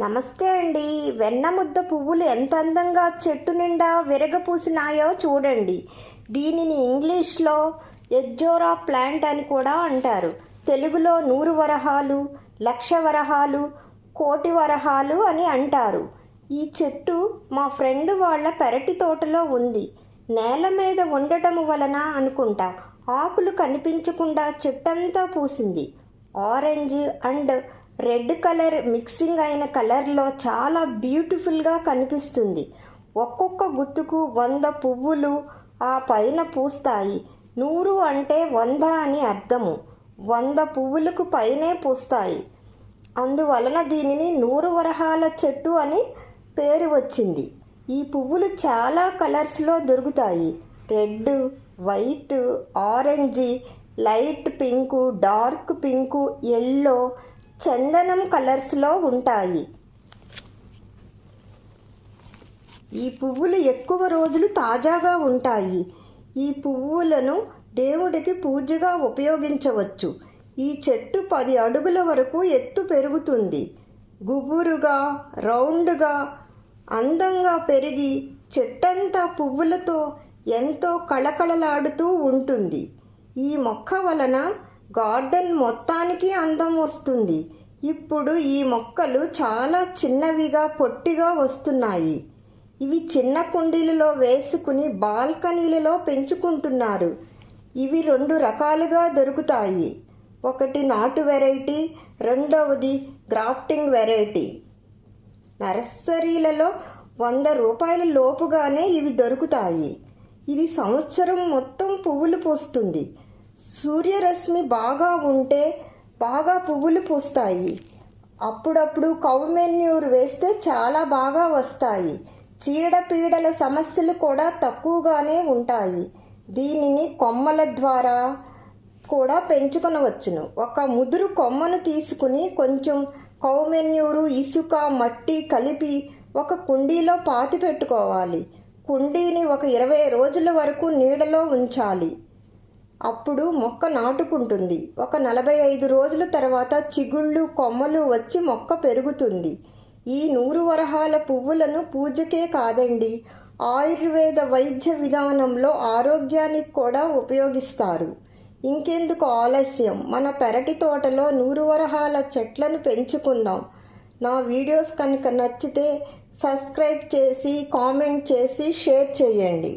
నమస్తే అండి. వెన్న ముద్ద పువ్వులు ఎంత అందంగా చెట్టు నిండా విరగపూసినాయో చూడండి. దీనిని ఇంగ్లీష్లో ఎజ్జోరా ప్లాంట్ అని కూడా అంటారు. తెలుగులో నూరు వరహాలు లక్ష వరహాలు కోటి వరహాలు అని అంటారు. ఈ చెట్టు మా ఫ్రెండ్ వాళ్ళ పెరటి తోటలో ఉంది. నేల మీద ఉండటం వలన అనుకుంటా. ఆకులు కనిపించకుండా చెట్టంతా పూసింది. Orange and red colour mixing అయిన కలర్లో చాలా బ్యూటిఫుల్గా కనిపిస్తుంది. ఒక్కొక్క గుత్తుకు వంద పువ్వులు ఆ పైన పూస్తాయి. నూరు అంటే వంద అని అర్థము. వంద పువ్వులకు పైనే పూస్తాయి. అందువలన దీనిని నూరు వరహాల చెట్టు అని పేరు వచ్చింది. ఈ పువ్వులు చాలా కలర్స్లో దొరుకుతాయి. Red white orange light pink dark pink yellow చందనం కలర్స్లో ఉంటాయి. ఈ పువ్వులు ఎక్కువ రోజులు తాజాగా ఉంటాయి. ఈ పువ్వులను దేవుడికి పూజగా ఉపయోగించవచ్చు. ఈ చెట్టు పది అడుగుల వరకు ఎత్తు పెరుగుతుంది. గుబురుగా రౌండ్గా అందంగా పెరిగి చెట్టంతా పువ్వులతో ఎంతో కళకళలాడుతూ ఉంటుంది. ఈ మొక్క వలన గార్డెన్ మొత్తానికి అందం వస్తుంది. ఇప్పుడు ఈ మొక్కలు చాలా చిన్నవిగా పొట్టిగా వస్తున్నాయి. ఇవి చిన్న కుండీలలో వేసుకుని బాల్కనీలలో పెంచుకుంటున్నారు. ఇవి రెండు రకాలుగా దొరుకుతాయి. ఒకటి నాటు వెరైటీ రెండవది గ్రాఫ్టింగ్ వెరైటీ. నర్సరీలలో వంద రూపాయల లోపుగానే ఇవి దొరుకుతాయి. ఇది సంవత్సరం మొత్తం పువ్వులు పూస్తుంది. సూర్యరశ్మి బాగా ఉంటే బాగా పువ్వులు పూస్తాయి. అప్పుడప్పుడు కౌమెన్యూర్ వేస్తే చాలా బాగా వస్తాయి. చీడపీడల సమస్యలు కూడా తక్కువగానే ఉంటాయి. దీనిని కొమ్మల ద్వారా కూడా పెంచుకొనవచ్చును. ఒక ముదురు కొమ్మను తీసుకుని కొంచెం కౌమెన్యూరు ఇసుక మట్టి కలిపి ఒక కుండీలో పాతి పెట్టుకోవాలి. కుండీని ఒక ఇరవై రోజుల వరకు నీడలో ఉంచాలి. అప్పుడు మొక్క నాటుకుంటుంది. ఒక నలభై ఐదు రోజుల తర్వాత చిగుళ్ళు కొమ్మలు వచ్చి మొక్క పెరుగుతుంది. ఈ నూరు వరహాల పువ్వులను పూజకే కాదండి ఆయుర్వేద వైద్య విధానంలో ఆరోగ్యానికి కూడా ఉపయోగిస్తారు. ఇంకెందుకు ఆలస్యం? మన పెరటి తోటలో నూరు వరహాల చెట్లను పెంచుకుందాం. నా వీడియోస్ కనుక నచ్చితే సబ్స్క్రైబ్ చేసి కామెంట్ చేసి షేర్ చేయండి.